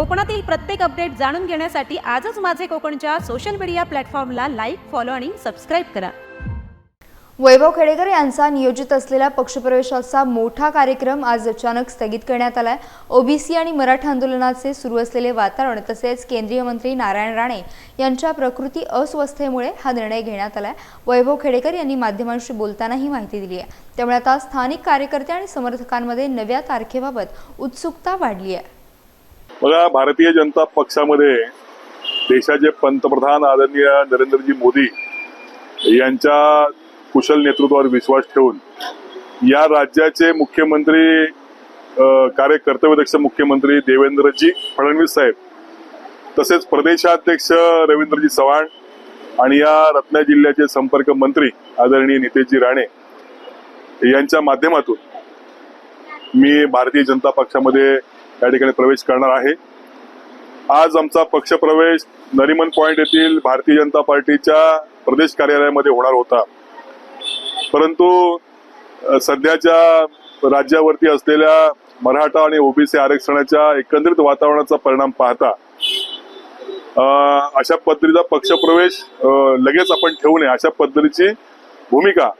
कोकणातील प्रत्येक अपडेट जाणून घेण्यासाठी आजच माझे कोकणच्या सोशल मीडिया प्लॅटफॉर्मला लाईक फॉलो आणि सबस्क्राईब करा. वैभव खेडेकर यांचा नियोजित असलेला पक्षप्रवेशाचा मोठा कार्यक्रम आज अचानक स्थगित करण्यात आलाय. ओबीसी आणि मराठा आंदोलनाचे सुरू असलेले वातावरण तसेच केंद्रीय मंत्री नारायण राणे यांच्या प्रकृती अस्वस्थतेमुळे हा निर्णय घेण्यात आलाय. वैभव खेडेकर यांनी माध्यमांशी बोलताना ही माहिती दिली आहे. त्यामुळे आता स्थानिक कार्यकर्ते आणि समर्थकांमध्ये नव्या तारखेबाबत उत्सुकता वाढली आहे. बघा भारतीय जनता पक्षामध्ये देशाचे पंतप्रधान आदरणीय नरेंद्रजी मोदी यांच्या कुशल नेतृत्वावर विश्वास ठेवून या राज्याचे मुख्यमंत्री अ, कार्य कर्तव्यदक्ष मुख्यमंत्री देवेंद्रजी फडणवीस साहेब तसेच प्रदेशाध्यक्ष रवींद्रजी चव्हाण आणि या रत्ना जिल्ह्याचे संपर्क मंत्री आदरणीय नितेशजी राणे यांच्या माध्यमातून मी भारतीय जनता पक्षामध्ये या ठिकाणी प्रवेश करणार आहे. आज आमचा पक्षप्रवेश नरिमन पॉइंट येथील भारतीय जनता पार्टीच्या प्रदेश कार्यालयामध्ये होणार होता. परंतु सध्याच्या राज्यावरती असलेल्या मराठा आणि ओबीसी आरक्षणाच्या एकंदरीत वातावरणाचा परिणाम पाहता अशा पद्धतीचा पक्षप्रवेश लगेच आपण ठेवू नये अशा पद्धतीची भूमिका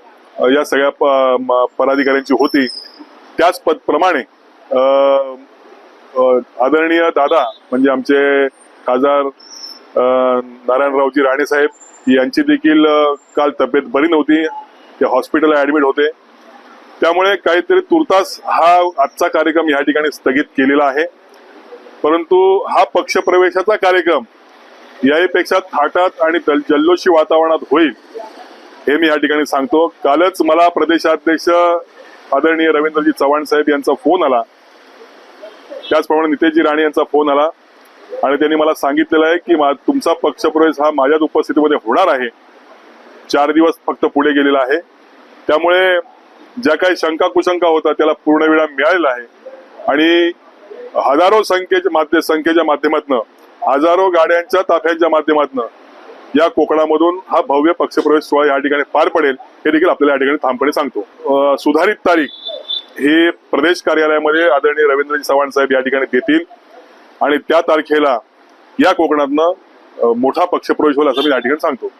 या सगळ्या प- पदाधिकाऱ्यांची होती. त्याच पद प्रमाणे आदरणीय दादा म्हणजे आमचे खासदार नारायणरावजी राणेसाहेब यांची देखील काल तब्येत बरी नव्हती. ते हॉस्पिटलला ऍडमिट होते. त्यामुळे काहीतरी तुर्तास हा आजचा कार्यक्रम या ठिकाणी स्थगित केलेला आहे. परंतु हा पक्षप्रवेशाचा कार्यक्रम याहीपेक्षा थाटात आणि जल्लोषी वातावरणात होईल हे मी या ठिकाणी सांगतो. कालच मला प्रदेशाध्यक्ष आदरणीय रवींद्रजी चव्हाण साहेब यांचा फोन आला. त्याचप्रमाणे नितेशजी राणे यांचा फोन आला आणि त्यांनी मला सांगितलेलं आहे की मा- तुमचा पक्षप्रवेश हा माझ्याच उपस्थितीमध्ये होणार आहे. चार दिवस फक्त पुढे गेलेला आहे. त्यामुळे ज्या काही शंका कुशंका होता त्याला पूर्ण वेळा मिळालेला आहे. आणि हजारो संख्येच्या माध्य संख्येच्या माध्यमातून हजारो गाड्यांच्या ताफ्यांच्या माध्यमातून या कोकणामधून हा भव्य पक्षप्रवेश सोहळा या ठिकाणी पार पडेल हे देखील आपल्याला या ठिकाणी ठामपणे सांगतो. सुधारित तारीख हे प्रदेश कार्यालयामध्ये आदरणीय रवींद्रजी चव्हाण साहेब या ठिकाणी देतील. आणि त्या तारखेला या कोकणातनं मोठा पक्षप्रवेश होईल असं मी या ठिकाणी सांगतो.